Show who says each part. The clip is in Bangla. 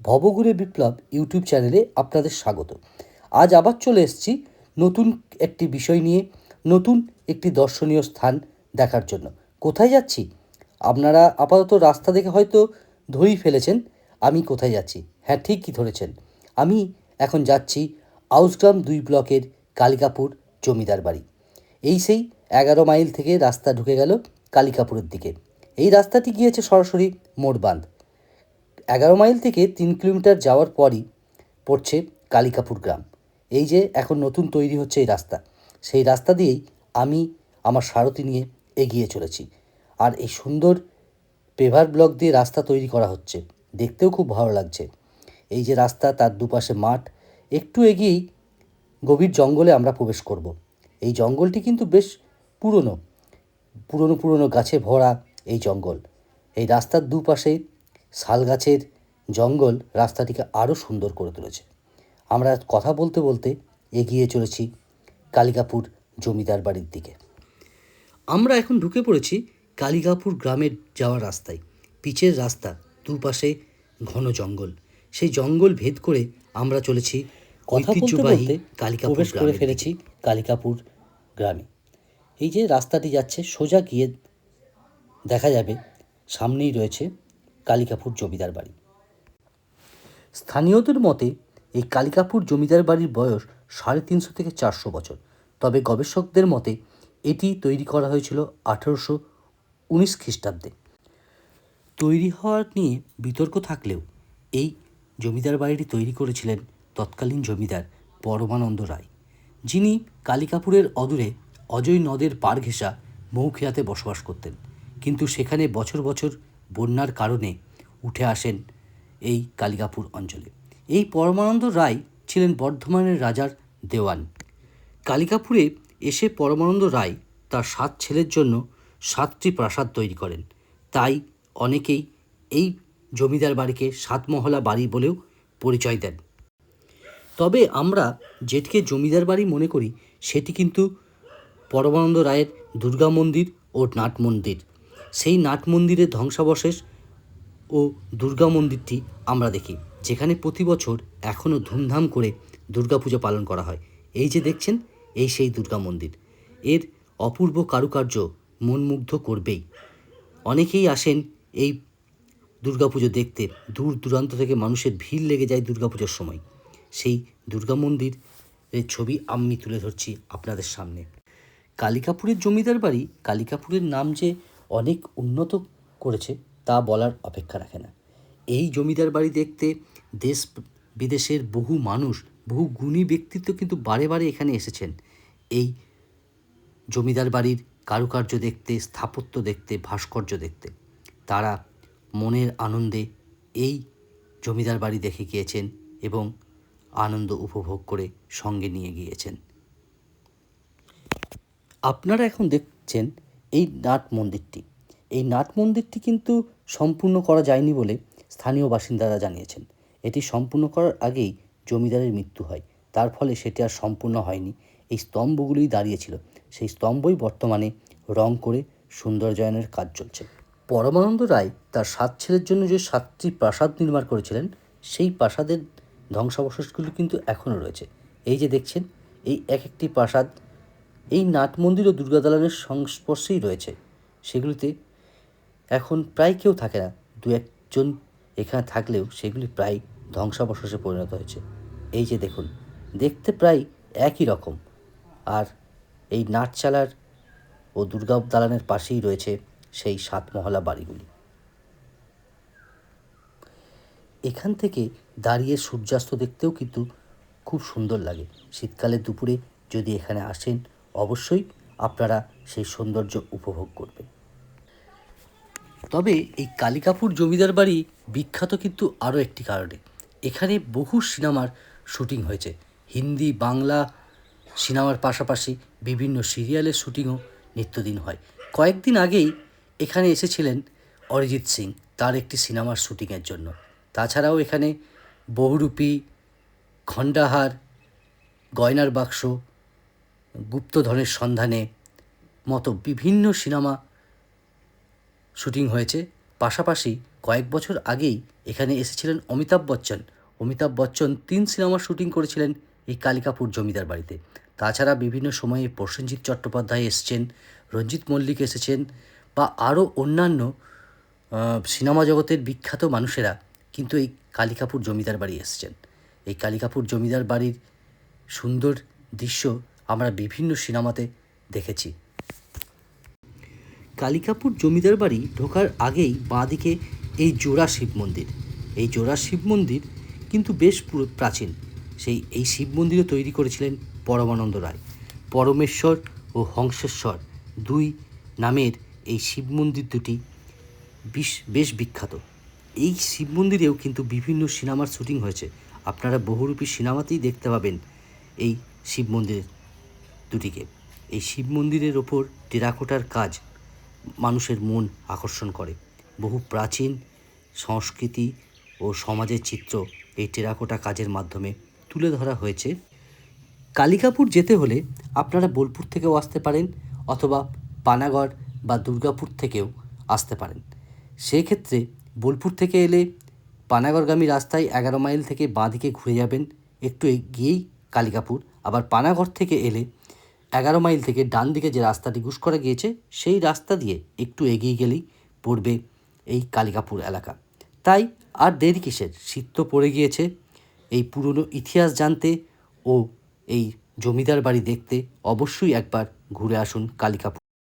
Speaker 1: ভবঘুরে বিপ্লব ইউটিউব চ্যানেলে আপনাদের স্বাগত। আজ আবার চলে এসেছি নতুন একটি বিষয় নিয়ে, নতুন একটি দর্শনীয় স্থান দেখার জন্য। কোথায় যাচ্ছি? আপনারা আপাতত রাস্তা দেখে হয়তো ধরেই ফেলেছেন, আমি কোথায় যাচ্ছি? হ্যাঁ ঠিকই ধরেছেন। আমি এখন যাচ্ছি আউসগ্রাম দুই ব্লকের কালিকাপুর জমিদার বাড়ি। এই সেই এগারো মাইল থেকে রাস্তা ঢুকে গেল কালিকাপুরের দিকে। এই রাস্তাটি গিয়েছে সরাসরি মোড়বাঁধ এগারো মাইল থেকে তিন কিলোমিটার যাওয়ার পরই পড়ছে কালিকাপুর গ্রাম। এই যে এখন নতুন তৈরি হচ্ছে এই রাস্তা, সেই রাস্তা দিয়েই আমি আমার সারথি নিয়ে এগিয়ে চলেছি। আর এই সুন্দর পেভার ব্লক দিয়ে রাস্তা তৈরি করা হচ্ছে, দেখতেও খুব ভালো লাগছে। এই যে রাস্তা, তার দুপাশে মাঠ, একটু এগিয়েই গভীর জঙ্গলে আমরা প্রবেশ করব। এই জঙ্গলটি কিন্তু বেশ পুরনো পুরনো পুরনো গাছে ভরা এই জঙ্গল। এই রাস্তার দুপাশে শাল গাছের জঙ্গল রাস্তাটিকে আরও সুন্দর করে তুলেছে। আমরা কথা বলতে বলতে এগিয়ে চলেছি কালিকাপুর জমিদার বাড়ির দিকে। আমরা এখন ঢুকে পড়েছি কালিকাপুর গ্রামের যাওয়ার রাস্তায়। পিচের রাস্তা দুপাশে ঘন জঙ্গল। সেই জঙ্গল ভেদ করে আমরা চলেছি ঐতিহ্যবাহী কালিকাপুর
Speaker 2: করে ফেলেছি
Speaker 1: কালিকাপুর গ্রামে। এই যে রাস্তাটি যাচ্ছে সোজা গিয়ে দেখা যাবে সামনেই রয়েছে কালিকাপুর জমিদার বাড়ি। স্থানীয়দের মতে, এই কালিকাপুর জমিদার বাড়ির বয়স সাড়ে তিনশো থেকে চারশো বছর। তবে গবেষকদের মতে, এটি তৈরি করা হয়েছিল আঠেরোশো উনিশ খ্রিস্টাব্দে। তৈরি হওয়ার নিয়ে বিতর্ক থাকলেও, এই জমিদার বাড়িটি তৈরি করেছিলেন তৎকালীন জমিদার পরমানন্দ রায়, যিনি কালিকাপুরের অদূরে অজয় নদের পার ঘেঁষা মৌখিয়াতে বসবাস করতেন। কিন্তু সেখানে বছর বছর বন্যার কারণে উঠে আসেন এই কালিকাপুর অঞ্চলে। এই পরমানন্দ রায় ছিলেন বর্ধমানের রাজার দেওয়ান। কালিকাপুরে এসে পরমানন্দ রায় তার সাত ছেলের জন্য সাতটি প্রাসাদ তৈরি করেন। তাই অনেকেই এই জমিদার বাড়িকে সাতমহলা বাড়ি বলেও পরিচয় দেন। তবে আমরা যেটিকে জমিদার বাড়ি মনে করি, সেটি কিন্তু পরমানন্দ রায়ের দুর্গা মন্দির ও নাট মন্দির। সেই নাট মন্দিরের ধ্বংসাবশেষ ও দুর্গা মন্দিরটি আমরা দেখি, যেখানে প্রতি বছর এখনও ধুমধাম করে দুর্গাপুজো পালন করা হয়। এই যে দেখছেন, এই সেই দুর্গা মন্দির। এর অপূর্ব কারুকার্য মনমুগ্ধ করবেই। অনেকেই আসেন এই দুর্গাপুজো দেখতে, দূর দূরান্ত থেকে মানুষের ভিড় লেগে যায় দুর্গাপুজোর সময়। সেই দুর্গা মন্দিরের ছবি আমি তুলে ধরছি আপনাদের সামনে। কালিকাপুরের জমিদার বাড়ি, কালিকাপুরের নাম যে অনেক উন্নত করেছে তা বলার অপেক্ষা রাখে না। এই জমিদার বাড়ি দেখতে দেশ বিদেশের বহু মানুষ, বহু গুণী ব্যক্তিত্ব কিন্তু বারে বারে এখানে এসেছেন। এই জমিদার বাড়ির কারুকার্য দেখতে, স্থাপত্য দেখতে, ভাস্কর্য দেখতে। তারা মনের আনন্দে এই জমিদার বাড়ি দেখে গিয়েছেন এবং আনন্দ উপভোগ করে সঙ্গে নিয়ে গিয়েছেন। আপনারা এখন দেখছেন এই নাট মন্দিরটি। এই নাট মন্দিরটি কিন্তু সম্পূর্ণ করা যায়নি বলে স্থানীয় বাসিন্দারা জানিয়েছেন। এটি সম্পূর্ণ করার আগেই জমিদারের মৃত্যু হয়। তার ফলে সেটি আর সম্পূর্ণ হয়নি। এই স্তম্ভগুলোই দাঁড়িয়েছিল সেই স্তম্ভই বর্তমানে রং করে সৌন্দর্যায়নের কাজ চলছে। পরমানন্দ রায় তার সাত ছেলের জন্য যে সাতটি প্রাসাদ নির্মাণ করেছিলেন, সেই প্রাসাদের ধ্বংসাবশেষগুলো কিন্তু এখনও রয়েছে। এই যে দেখছেন, এই এক একটি প্রাসাদ এই নাট মন্দির ও দুর্গা দালানের সংস্পর্শেই রয়েছে। সেগুলিতে এখন প্রায় কেউ থাকে না। দু একজন এখানে থাকলেও সেগুলি প্রায় ধ্বংসাবশেষে পরিণত হয়েছে। এই যে দেখুন, দেখতে প্রায় একই রকম। আর এই নাটচালার ও দুর্গা দালানের পাশেই রয়েছে সেই সাতমহলা বাড়িগুলি। এখান থেকে দাঁড়িয়ে সূর্যাস্ত দেখতেও কিন্তু খুব সুন্দর লাগে। শীতকালে দুপুরে যদি এখানে আসেন অবশ্যই আপনারা সেই সৌন্দর্য উপভোগ করবেন। তবে এই কালিকাপুর জমিদার বাড়ি বিখ্যাত কিন্তু আরও একটি কারণে। এখানে বহু সিনেমার শুটিং হয়েছে। হিন্দি, বাংলা সিনেমার পাশাপাশি বিভিন্ন সিরিয়ালের শুটিংও নিত্যদিন হয়। কয়েকদিন আগেই এখানে এসেছিলেন অরিজিৎ সিং, তার একটি সিনেমার শুটিংয়ের জন্য। তাছাড়াও এখানে বহুরূপী খণ্ডাহার গয়নার বাক্স গুপ্তধনের সন্ধানে মতো বিভিন্ন সিনেমা শুটিং হয়েছে। পাশাপাশি কয়েক বছর আগেই এখানে এসেছিলেন অমিতাভ বচ্চন। অমিতাভ বচ্চন তিন সিনেমার শুটিং করেছিলেন এই কালিকাপুর জমিদার বাড়িতে। তাছাড়া বিভিন্ন সময়ে প্রসেনজিৎ চট্টোপাধ্যায় এসেছেন, রঞ্জিত মল্লিক এসেছেন বা আরও অন্যান্য সিনেমা জগতের বিখ্যাত মানুষেরা কিন্তু এই কালিকাপুর জমিদার বাড়ি এসেছেন। এই কালিকাপুর জমিদার বাড়ির সুন্দর দৃশ্য আমরা বিভিন্ন সিনেমাতে দেখেছি। কালিকাপুর জমিদার বাড়ি ঢোকার আগেই বাঁদিকে এই জোড়া শিব মন্দির। এই জোড়া শিব মন্দির কিন্তু বেশ পুরো- প্রাচীন। সেই এই শিব মন্দিরও তৈরি করেছিলেন পরমানন্দ রায়। পরমেশ্বর ও হংসেশ্বর দুই নামের এই শিব মন্দির দুটি বিশ, বেশ বিখ্যাত। এই শিব মন্দিরেও কিন্তু বিভিন্ন সিনেমার শুটিং হয়েছে। আপনারা বহুরূপী সিনেমাতেই দেখতে পাবেন এই শিব মন্দির দুটিকে এই শিব মন্দিরের ওপর টেরাকোটার কাজ মানুষের মন আকর্ষণ করে। বহু প্রাচীন সংস্কৃতি ও সমাজের চিত্র এই টেরাকোটা কাজের মাধ্যমে তুলে ধরা হয়েছে। কালিকাপুর যেতে হলে আপনারা বোলপুর থেকেও আসতে পারেন অথবা পানাগড় বা দুর্গাপুর থেকেও আসতে পারেন। সেক্ষেত্রে বোলপুর থেকে এলে পানাগড়গামী রাস্তায় এগারো মাইল থেকে বাঁদিকে ঘুরে যাবেন। একটু এগিয়েই কালিকাপুর। আবার পানাগড় থেকে এলে এগারো মাইল থেকে ডান দিকে যে রাস্তাটি ঘুষ করা গিয়েছে, সেই রাস্তা দিয়ে একটু এগিয়ে গেলেই পড়বে এই কালিকাপুর এলাকা। তাই আর দেরি কিসের? শীত তো পড়ে গিয়েছে। এই পুরনো ইতিহাস জানতে ও এই জমিদার বাড়ি দেখতে অবশ্যই একবার ঘুরে আসুন কালিকাপুর।